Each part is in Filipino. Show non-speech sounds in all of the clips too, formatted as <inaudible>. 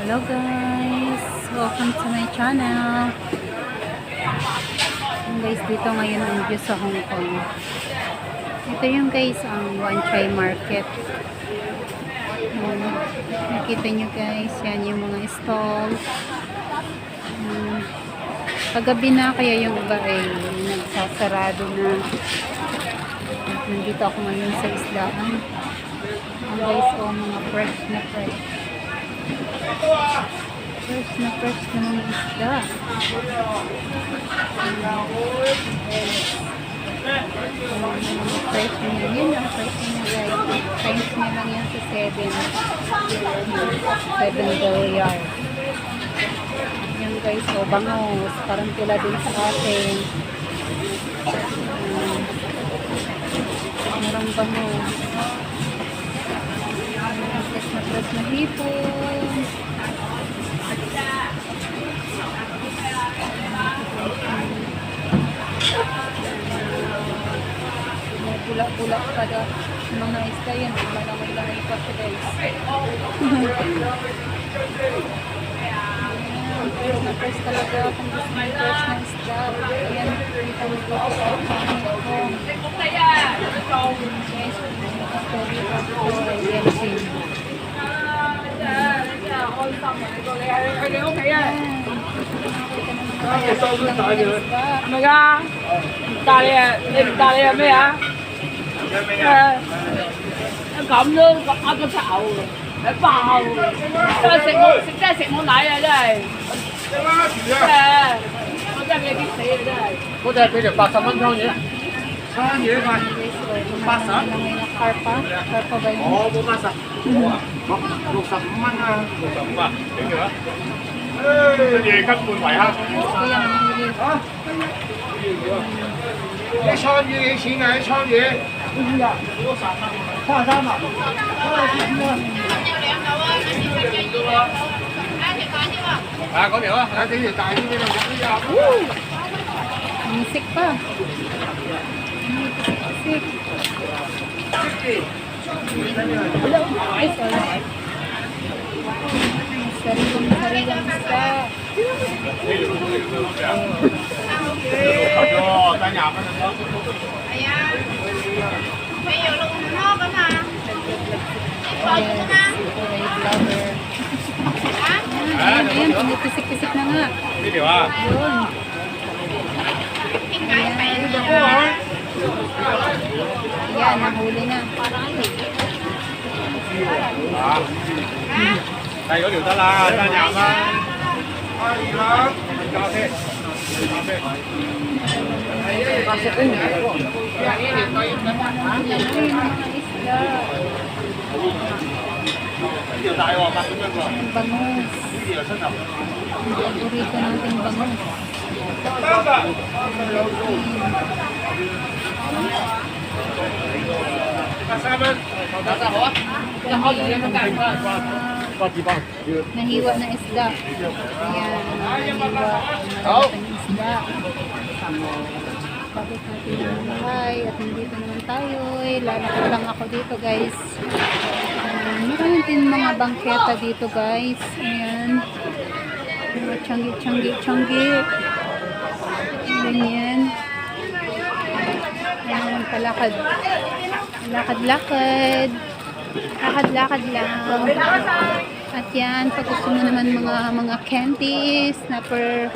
Hello guys! Welcome to my channel! Yung guys, dito ngayon ang view sa Hong Kong. Ito yung guys, ang Wan Chai Market. Um, nakita nyo guys, yan yung mga stall. Um, paggabi na, kaya yung iba ay nagsasarado na. Nandito ako ngayon sa islaan. Ang guys, oh, mga fresh na fresh. Fresh na fresh na mga isda. Na yan. Yun ang fresh na guys. Times na lang yan sa 7. 7 dolyar. Yung guys, oh, bangos. Parang tula din sa atin. Merong bangos. Fresh na fresh na hipon. tulak pada mga isda yan. Eh. Wala na wala na ipat guys. Talaga kung gusto mo first na isda. Ayan, kita mo ko sa home. Guys, story of all the All summer. Kaya, kaya, kaya. Mga, Italia, Italia, may ah. 咁都呃个炒嘅，一爆嘅，真系食冇食真系食冇奶啊！真系，诶，我真系俾你激死啊！真系。嗰只俾条八十蚊汤嘢，汤嘢块， 八十？Karpa? Karpa ba yun? 我冇八十，六六十五蚊啊，六十五啊，整住啦。诶，夜根半围虾， Kuya, mahuli. 吓！啲仓鱼几钱啊？啲仓鱼？ Hoa ra mà. À có biểu không? À, thế thì tài đi bên này cũng Xịt quá. Xịt. Xịt. Sarigam sarigam sa. Ayan. Ayan, pinipisik-pisik na nga. Hindi ba? Yun. Ayan, nahuli na. Đây có điều ta là ta nhà mà. Cà phê. Cà phê. Bangus. Paborito natin bangus. Nahiwa na isda. Ayan. Nahiwa na isda. Oh. Bakit natin yung buhay at nandito naman tayo. eh. Lalakad lang ako dito guys. Um, Meron din mga bangketa dito guys. Ayan. Mga tiyanggi, tiyanggi, tiyanggi. Ganyan. Ayan, palakad. Lakad-lakad. Lakad-lakad lang. At yan, pag gusto mo naman mga mga candies na per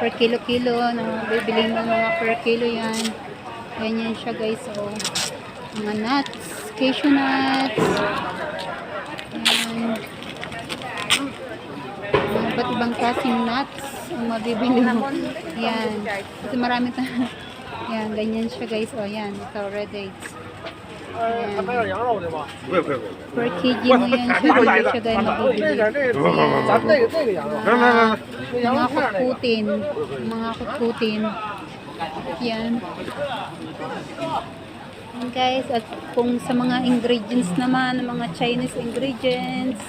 per kilo-kilo, na bibili mo mga per kilo yan. Ganyan siya guys, oh. Mga nuts, cashew nuts. Mga iba't ibang klaseng nuts ang mabibili mo. Yan. Ito marami ta. <laughs> Yan, ganyan siya guys. Oh, yan. Ito, red dates. Yan. 羊肉的吗？不是不是不是。 Per kg mo yan siya. Ganyan siya guys mabibili. 咱们这个这个羊肉。来来来， mga kutkutin. Mga kutkutin. Yan. Yan guys, at kung sa mga ingredients naman, mga Chinese ingredients,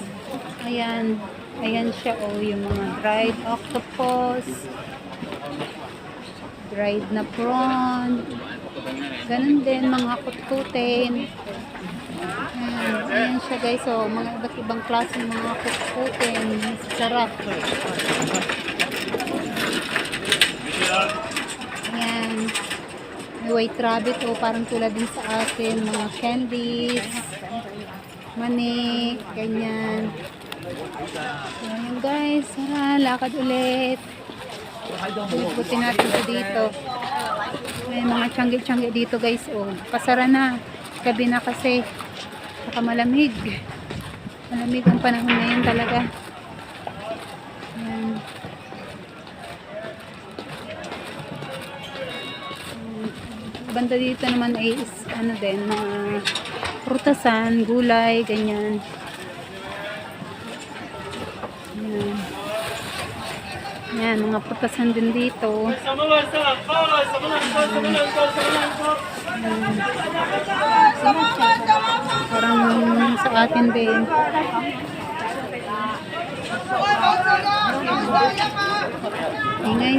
ayan, ayan siya, oh, yung mga dried octopus, dried na prawn, ganun din, mga kutkutin, Ayan, siya guys. So, mga iba't ibang klase ng mga kukutin. Sarap. Ayan. May white rabbit o parang tulad din sa atin. Mga candies. Mani. Ganyan. Ayan guys. Tara, lakad ulit. Ikutin natin ito dito. May mga tiyanggi-tiyanggi dito guys. Oh, pasara na. Gabi na kasi. Saka malamig. Malamig ang panahon na yun talaga. Ayan. Banda dito naman ay is, ano din, mga prutasan, gulay, ganyan. Ayan. Ayan, mga prutasan din dito. Parang sa atin din. Ingay.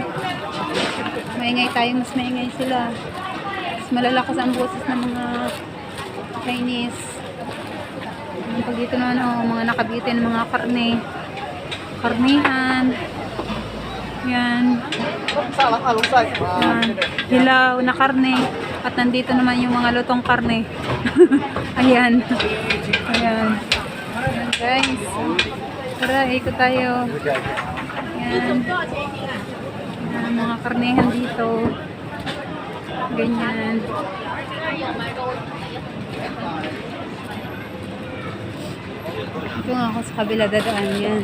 Maingay tayo, mas maingay sila. Mas malalakas ang boses ng mga Chinese. Pag dito naman, oh, mga nakabitin mga karne. Karnihan. Yan. Yan. Hilaw na karne. At nandito naman yung mga lutong karne. <laughs> Ayan. Ayan. Guys. Tara, ikot tayo. Ayan. Ayan, mga karnehan dito. Ganyan. Ito nga ako sa kabila dadaan yan.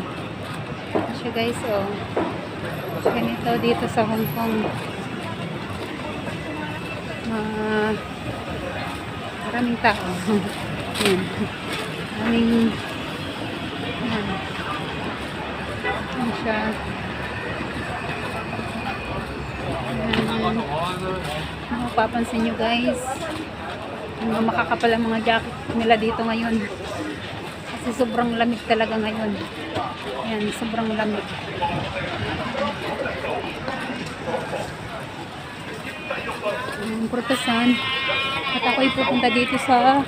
Siya guys, oh. Ganito dito sa Hong Kong. Ah, maraming tao. <laughs> Yan. Maraming yan. Yan siya. Yan. Mapapansin nyo guys, hanggang makakapal ang mga jacket nila dito ngayon. Kasi sobrang lamig talaga ngayon. Yan, sobrang lamig. Ang prutasan. At ako'y pupunta dito sa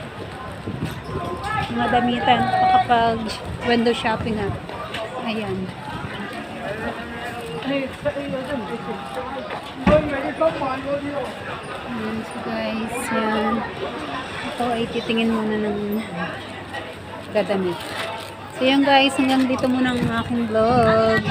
mga damitan kapag window shopping nga. Ayan. Ayan, so guys, yan. Ito ay titingin muna ng dadamit. So yan guys, hanggang dito muna ang aking vlog.